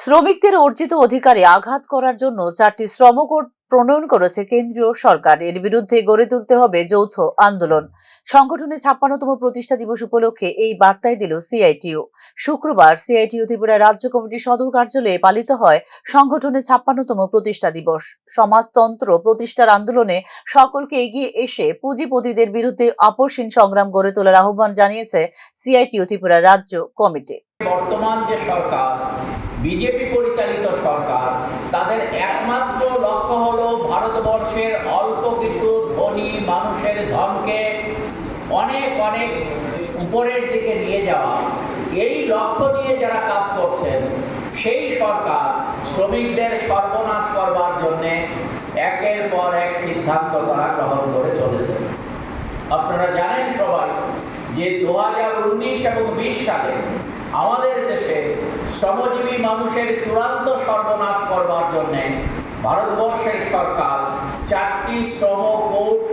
শ্রমিকদের অর্জিত অধিকারে আঘাত করার জন্য চারটি শ্রম কোড প্রণয়ন করেছে কেন্দ্রীয় সরকার। এর বিরুদ্ধে গড়ে তুলতে হবে যৌথ আন্দোলন। সংগঠনের ছাপ্পান্নতম প্রতিষ্ঠা দিবস উপলক্ষে এই বার্তায় দিল সিআইটিও। শুক্রবার সিআইটিও ত্রিপুরা রাজ্য কমিটির সদর কার্যালয়ে পালিত হয় সংগঠনের ছাপ্পান্নতম প্রতিষ্ঠা দিবস। সমাজতন্ত্র প্রতিষ্ঠার আন্দোলনে সকলকে এগিয়ে এসে পুঁজিপতিদের বিরুদ্ধে আপসহীন সংগ্রাম গড়ে তোলার আহ্বান জানিয়েছে সিআইটিও ত্রিপুরা রাজ্য কমিটি। বর্তমান যে সরকার বিজেপি পরিচালিত সরকার, তাদের একমাত্র লক্ষ্য হলো ভারতবর্ষের অল্প কিছু ধনী মানুষের ধনকে অনেক অনেক উপরের দিকে নিয়ে যাওয়া। এই লক্ষ্য নিয়ে যারা কাজ করছেন, সেই সরকার শ্রমিকদের সর্বনাশ করবার জন্যে একের পর এক সিদ্ধান্ত তারা গ্রহণ করে চলেছে। আপনারা জানেন সবাই যে দু হাজার উনিশ এবং বিশ সালে আমাদের শ্রমজীবী মানুষের চূড়ান্ত সর্বনাশ করবার জন্যে ভারতবর্ষের সরকার চারটি শ্রম করেছে